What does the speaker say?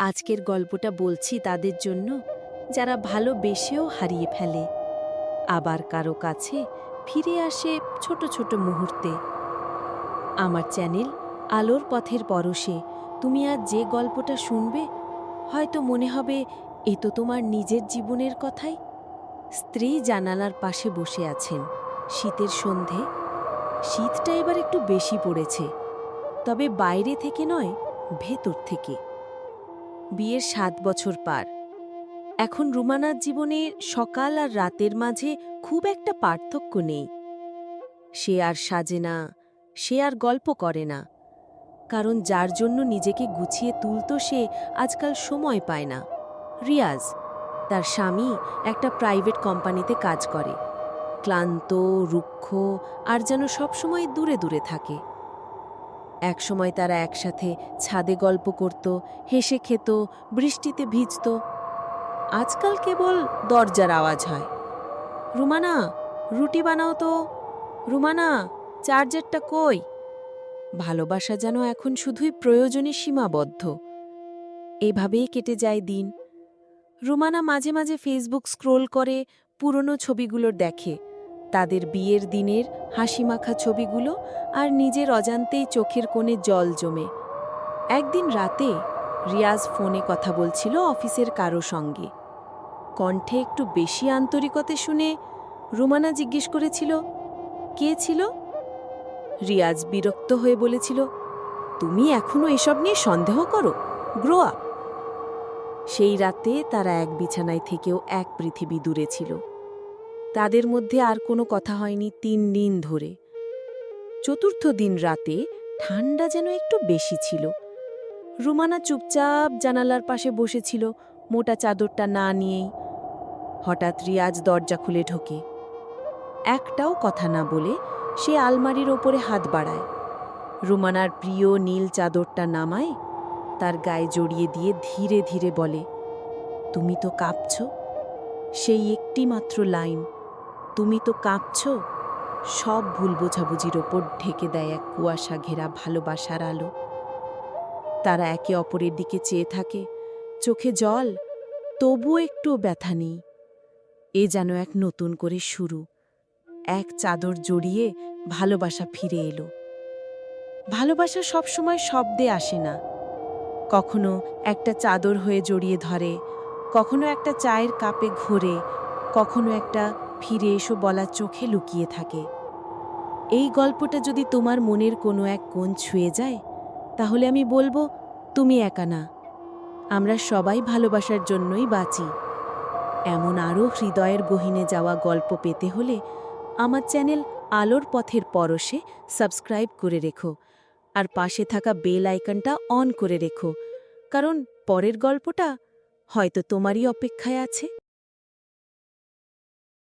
আজকের গল্পটা বলছি তাদের জন্য, যারা ভালোবেসেও হারিয়ে ফেলে। আবার কারও কাছে ফিরে আসে ছোট ছোট মুহূর্তে। আমার চ্যানেল আলোর পথের পরশে। তুমি আজ যে গল্পটা শুনবে, হয়তো মনে হবে এ তো তোমার নিজের জীবনের কথাই। স্ত্রী জানালার পাশে বসে আছেন। শীতের সন্ধে। শীতটা এবার একটু বেশি পড়েছে। তবে বাইরে থেকে নয়, ভেতর থেকে। বিয়ের সাত বছর পার। এখন রুমানার জীবনে সকাল আর রাতের মাঝে খুব একটা পার্থক্য নেই। সে আর সাজে না, সে আর গল্প করে না। কারণ যার জন্য নিজেকে গুছিয়ে তুলত সে আজকাল সময় পায় না। রিয়াজ, তার স্বামী একটা প্রাইভেট কোম্পানিতে কাজ করে। ক্লান্ত, রুক্ষ আর যেন সবসময় দূরে দূরে থাকে। একসময় তারা একসাথে ছাদে গল্প করত, হেসে খেত, বৃষ্টিতে ভিজত। আজকাল কেবল দরজার আওয়াজ হয়। রুমানা, রুটি বানাও তো। রুমানা, চার্জারটা কই? ভালোবাসা যেন এখন শুধুই প্রয়োজনে সীমাবদ্ধ। এভাবেই কেটে যায় দিন। রুমানা মাঝে মাঝে ফেসবুক স্ক্রোল করে, পুরনো ছবিগুলোর দেখে। তাদের বিয়ের দিনের হাসিমাখা ছবিগুলো আর নিজের অজান্তেই চোখের কোণে জল জমে। একদিন রাতে রিয়াজ ফোনে কথা বলছিল অফিসের কারও সঙ্গে। কণ্ঠে একটু বেশি আন্তরিকতে শুনে রুমানা জিজ্ঞেস করেছিল, কে ছিল? রিয়াজ বিরক্ত হয়ে বলেছিল, তুমি এখনও এসব নিয়ে সন্দেহ করো, গ্রো সেই রাতে তারা এক বিছানায় থেকেও এক পৃথিবী দূরে ছিল। তাদের মধ্যে আর কোনো কথা হয়নি তিন দিন ধরে। চতুর্থ দিন রাতে ঠান্ডা যেন একটু বেশি ছিল। রুমানা চুপচাপ জানালার পাশে বসেছিল মোটা চাদরটা না নিয়েই। হঠাৎ রিয়াজ দরজা খুলে ঢোকে। একটাও কথা না বলে সে আলমারির ওপরে হাত বাড়ায়। রুমানার প্রিয় নীল চাদরটা নামায়, তার গায়ে জড়িয়ে দিয়ে ধীরে ধীরে বলে, তুমি তো কাঁপছ? সেই একটি মাত্র লাইন তুমি তো কাঁপছ। সব ভুল বোঝাবুঝির ওপর ঢেকে দেয় এক কুয়াশা ঘেরা ভালোবাসার আলো। তারা একে অপরের দিকে চেয়ে থাকে, চোখে জল, তবুও একটু ব্যথা নেই। এ যেন এক নতুন করে শুরু, এক চাদর জড়িয়ে ভালোবাসা ফিরে এলো। ভালোবাসা সবসময় শব্দে আসে না। কখনো একটা চাদর হয়ে জড়িয়ে ধরে, কখনো একটা চায়ের কাপে ঘোরে, কখনো একটা ফিরে এসো বলা চোখে লুকিয়ে থাকে। এই গল্পটা যদি তোমার মনের কোনো এক কোণ ছুঁয়ে যায়, তাহলে আমি বলব, তুমি একা না। আমরা সবাই ভালোবাসার জন্যই বাঁচি। এমন আরও হৃদয়ের গহিনে যাওয়া গল্প পেতে হলে আমার চ্যানেল আলোর পথের পরশে সাবস্ক্রাইব করে রেখো আর পাশে থাকা বেল আইকনটা অন করে রেখো, কারণ পরের গল্পটা হয়তো তোমারই অপেক্ষায় আছে।